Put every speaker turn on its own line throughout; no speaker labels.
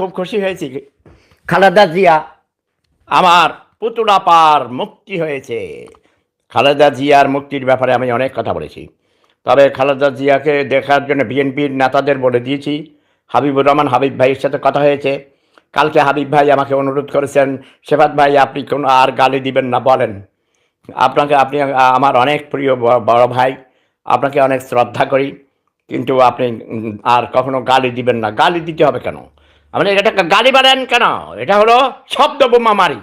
খুব খুশি হয়েছি। খালেদা জিয়া আমার পুতুলা পার মুক্তি হয়েছে। খালেদা জিয়ার মুক্তির ব্যাপারে আমি অনেক কথা বলেছি। তবে খালেদা জিয়াকে দেখার জন্য বিএনপির নেতাদের বলে দিয়েছি, হাবিবুর রহমান, হাবিব ভাইয়ের সাথে কথা হয়েছে। কালকে হাবিব ভাই আমাকে অনুরোধ করেছেন, শেফাত ভাই, আপনি কোনো আর গালি দিবেন না, বলেন। আপনাকে আপনি, আমার অনেক প্রিয় বড় ভাই, আপনাকে অনেক শ্রদ্ধা করি, কিন্তু আপনি আর কখনো গালি দিবেন না। গালি দিতে হবে কেন? আপনি এটা গালি বাড়েন কেন? এটা হলো শব্দ বোমা মারি।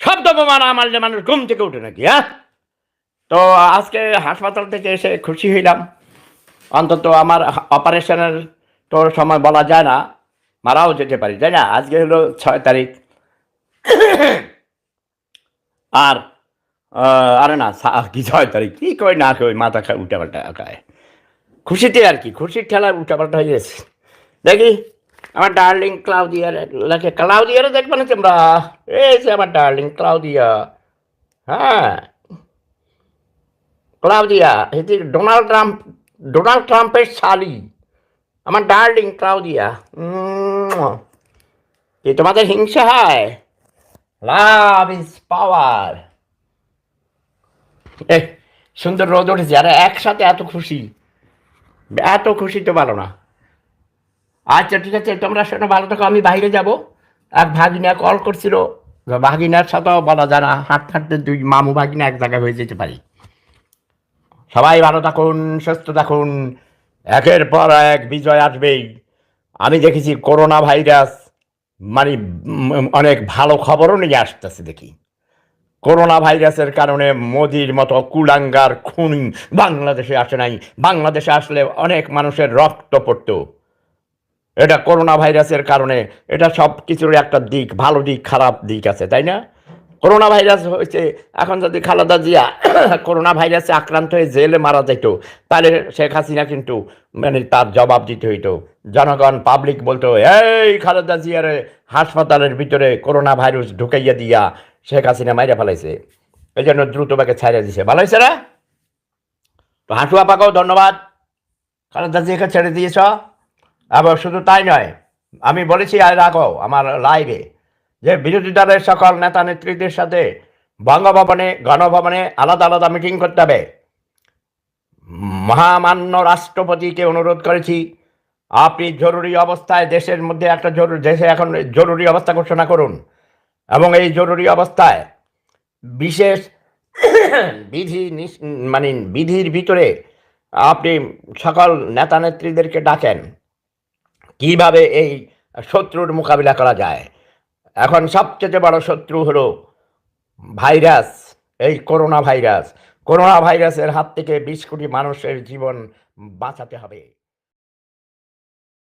শব্দ বোমা না মারলে মানুষ ঘুম থেকে উঠে নাকি হ্যাঁ? তো আজকে হাসপাতাল থেকে এসে খুশি হইলাম। অন্তত আমার অপারেশনের তো সময় বলা যায় না, মারাও যেতে পারি, তাই না? আজকে হলো ছয় তারিখ। আর আরে না কি ছয় তারিখ? কি কই না কই, মাথা খায়, উল্টাপাল্টা খায়। খুশিতে আর কি, খুশির খেলায় উল্টাপাল্টা হয়ে গেছে। দেখি। আমার ডার্লিং ক্লাউদিয়ার লাগে ক্লাউদিয়ারে দেখবে না তোমরা এই যে আমার ডার্লিং ক্লাউদিয়া। হ্যাঁ। ক্লাউদিয়া এটি ডোনাল্ড ট্রাম্প, ডোনাল্ড ট্রাম্পের শালি। আমার ডার্লিং ক্লাউদিয়া। কি তোমাদের হিংসা হয়? লাভ ইজ পাওয়ার সুন্দর রোদ উঠেছে, আর একসাথে এত খুশি। এত খুশি তো ভালো না। আচ্ছা ঠিক আছে, তোমরা শোনো, ভালো থাকো, আমি বাইরে যাব। এক ভাগিনা কল করছিল। ভাগিনার সাথেও বলা না, হাঁটতে হাঁটতে দুই মামু ভাগিনা এক জায়গায় হয়ে যেতে পারি। সবাই ভালো থাকুন, সুস্থ থাকুন। একের পর এক বিজয় আসবেই। আমি দেখেছি করোনা ভাইরাস মানে অনেক ভালো খবরও নিয়ে আসতেছে দেখি। করোনা ভাইরাসের কারণে মোদির মতো কুলাঙ্গার খুনি বাংলাদেশে আসে নাই। বাংলাদেশে আসলে অনেক মানুষের রক্ত পড়তো। এটা করোনা ভাইরাসের কারণে, এটা সব কিছুর একটা দিক, ভালো দিক, খারাপ দিক আছে, তাই না? করোনা ভাইরাস হয়েছে, এখন যদি খালেদা জিয়া করোনা ভাইরাসে আক্রান্ত হয়ে জেলে মারা যেত তাহলে শেখ হাসিনা কিন্তু মানে তার জবাব দিতে হইতো। জনগণ পাবলিক বলতো, এই খালেদা জিয়ার হাসপাতালের ভিতরে করোনা ভাইরাস ঢুকাইয়া দিয়া শেখ হাসিনা মাইরা ফেলাইছে। এই জন্য দ্রুত বাকে ছাড়িয়ে দিছে। ভালো হয়েছে না? তো হাঁটু আপাকেও ধন্যবাদ। খালেদা জিয়াকে ছেড়ে দিয়েছ? এবং শুধু তাই নয়, আমি বলেছি, আর আগেও আমার লাইভে যে বিরোধী দলের সকল নেতা নেত্রীদের সাথে বঙ্গভবনে, গণভবনে আলাদা আলাদা মিটিং করতে হবে। মহামান্য রাষ্ট্রপতিকে অনুরোধ করেছি, আপনি জরুরি অবস্থায় দেশের মধ্যে একটা জরুরি, দেশে এখন জরুরি অবস্থা ঘোষণা করুন। এবং এই জরুরি অবস্থায় বিশেষ বিধি মানে বিধির ভিতরে আপনি সকল নেতা নেত্রীদেরকে ডাকেন। কীভাবে এই শত্রুর মোকাবিলা করা যায়? এখন সবচেয়ে বড় শত্রু হলো ভাইরাস, এই করোনা ভাইরাস। করোনা ভাইরাসের হাত থেকে বিশ কোটি মানুষের জীবন বাঁচাতে হবে।